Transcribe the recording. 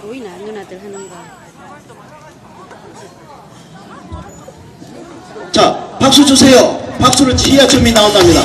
보이나 누나들 하는 거. 자 박수 주세요. 박수를 치야 춤이 나온답니다.